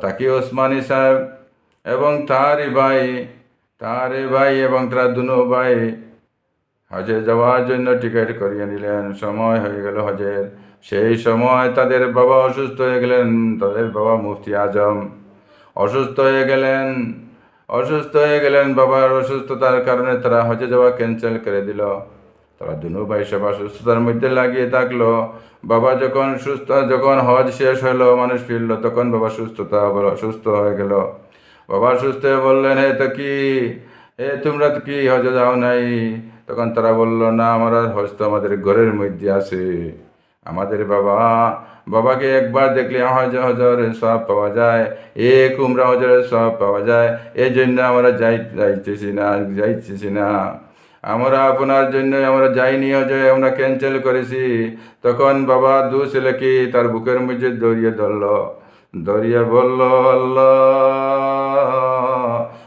তাকি ওসমানী সাহেব এবং তারই ভাই তারই ভাই এবং তার দুনো ভাই হজে যাওয়ার জন্য টিকিট করিয়ে নিলেন সময় হয়ে গেল হজের সেই সময় তাদের বাবা অসুস্থ হয়ে গেলেন। তাদের বাবা মুফতি আজম অসুস্থ হয়ে গেলেন। অসুস্থ হয়ে গেলেন। বাবার অসুস্থতার কারণে তারা হজে যাওয়া ক্যান্সেল করে দিল। তারা দুনু ভাই সব সুস্থতার মধ্যে লাগিয়ে থাকল। বাবা যখন সুস্থ, যখন হজ শেষ হলো, মানুষ ফিরলো, তখন বাবা সুস্থতা সুস্থ হয়ে গেল। বাবা সুস্থ হয়ে বললেন হে তো কি? এ তোমরা তো কি হজে যাও নাই? তখন তারা বলল, না, আমার হজ তো আমাদের ঘরের মধ্যে আছে। আমাদের বাবা, বাবাকে একবার দেখলে হজ হজরের সব পাওয়া যায়, এক উমরা হজরের সব পাওয়া যায়। এই জন্য আমরা যাই যাইতেছি না যাইতেছি না। আমরা আপনার জন্য আমরা যাইনি হজে আমরা ক্যান্সেল করেছি। তখন বাবা দু ছেলেকে তার বুকের মধ্যে দড়িয়ে ধরলো। দড়িয়ে বলল, আল্লাহ,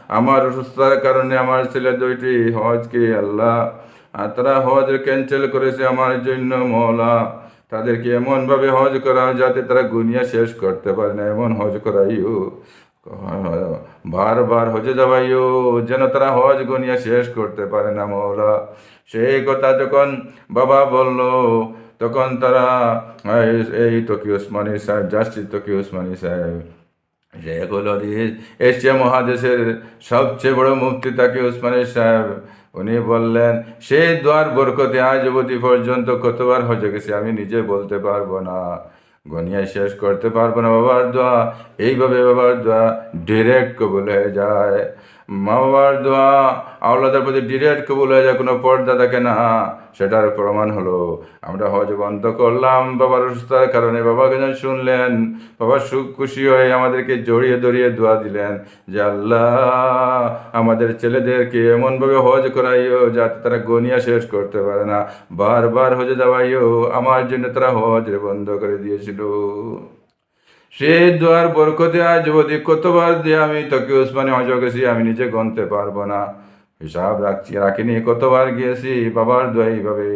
আমার অসুস্থতার কারণে আমার ছেলে দুইটি হজকে আল্লাহ? আর তারা হজ ক্যান্সেল করেছে আমার জন্য মৌলা তাদেরকে এমনভাবে হজ করা যাতে তারা গুনিয়া শেষ করতে পারে না। এমন হজ করাইও। বারবার হজে যাবাইও যেন তারা হজ গুনিয়া শেষ করতে পারে না মৌলা। সেই কথা যখন বাবা বলল, তখন তারা, এই- তকি ওসমানী সাহেব জাস্টিস তকি ওসমানী সাহেব। শেখ এশিয়া মহাদেশের সবচেয়ে বড় মুক্তি তাকে উসমানী সাহেব। উনি বললেন, সেই দোয়ার বরকতে আজ অবধি পর্যন্ত কতবার হজে গেছে আমি নিজে বলতে পারব না। গনিয়া শেষ করতে পারব না বাবার দোয়া। এইভাবে বাবার দোয়া ডিরেক্ট কবুল হয়ে যায়। মা বাবার দোয়া আওলাদের প্রতি ডিরেক্ট কবুল হয়ে যায় কোনো পর্দা থাকে না। সেটার প্রমাণ হলো, আমরা হজ বন্ধ করলাম, বাবার অসুস্থতার কারণে বাবাকে যখন শুনলেন। বাবা সুখ খুশি হয়ে আমাদেরকে জড়িয়ে দড়িয়ে দোয়া দিলেন যে, আল্লাহ, আমাদের ছেলেদেরকে এমনভাবে হজ করাইও যাতে তারা গনিয়া শেষ করতে পারে না। বারবার হজে যাওয়াইও আমার জন্য তারা হজ বন্ধ করে দিয়েছিল। সে দোয়ার বরকতে আজ অবধি কতবার দিয়ে আমি তোকে উসমানে হজ গেছি আমি নিজে গনতে পারব না। হিসাব রাখছি, রাখিনি, কতবার গিয়েছি, বাবার দোয়া এইভাবে।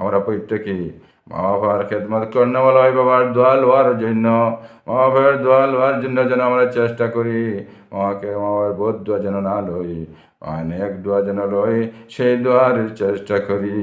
আমরা প্রত্যেকেই মা বাবার খেদমত কর্ণওয়ালা হয়, বাবার দোয়া লোয়ার জন্য। মা বাবার দোয়া লোয়ার জন্য যেন আমরা চেষ্টা করি। মাকে মা বাবার বোধ দোয়া যেন না লই, অনেক দোয়া যেন লই, সেই দোয়ার চেষ্টা করি।